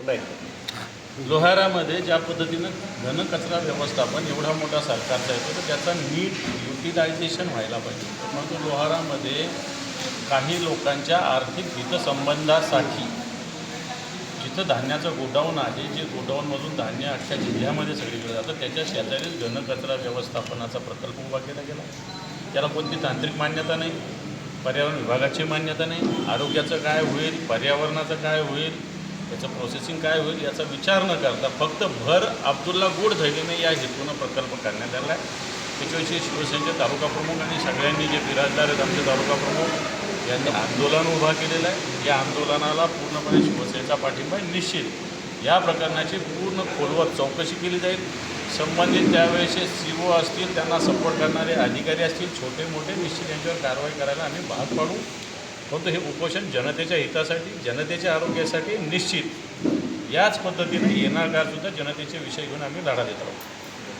लोहारामध्ये ज्या पद्धतीनं घनकचरा व्यवस्थापन एवढा मोठा सरकारचा येतो तर त्याचा नीट युटिलायझेशन व्हायला पाहिजे. परंतु लोहारामध्ये काही लोकांच्या आर्थिक हितसंबंधासाठी जिथं धान्याचं गोडाऊन आहे जे गोडाऊनमधून धान्य अख्ख्या जिल्ह्यामध्ये सगळीकडे जातं त्याच्या शेजारीच घनकचरा व्यवस्थापनाचा प्रकल्प उभा केला गेला. त्याला कोणती तांत्रिक मान्यता नाही पर्यावरण विभागाची मान्यता नाही आरोग्याचं काय होईल पर्यावरणाचं काय होईल त्याचं प्रोसेसिंग काय होईल याचा विचार न करता फक्त भर अब्दुल्ला गोड धैर्याने या हेतूनं प्रकल्प करण्यात आला आहे. त्याच्याविषयी शिवसेनेचे तालुका प्रमुख आणि सगळ्यांनी जे बिराजदार आहेत आमचे तालुका प्रमुख यांनी आंदोलन उभा केलेलं आहे. या आंदोलनाला पूर्णपणे शिवसेनेचा पाठिंबा निश्चित या प्रकरणाची पूर्ण खोलवर चौकशी केली जाईल. संबंधित त्यावेळेचे सी ओ असतील त्यांना सपोर्ट करणारे अधिकारी असतील छोटे मोठे निश्चित यांच्यावर कारवाई करायला आम्ही भाग पाडू. फक्त हे उपोषण जनतेच्या हितासाठी जनतेच्या आरोग्यासाठी निश्चित. याच पद्धतीने येणार काळसुद्धा जनतेचे विषय घेऊन आम्ही लढा देत आहोत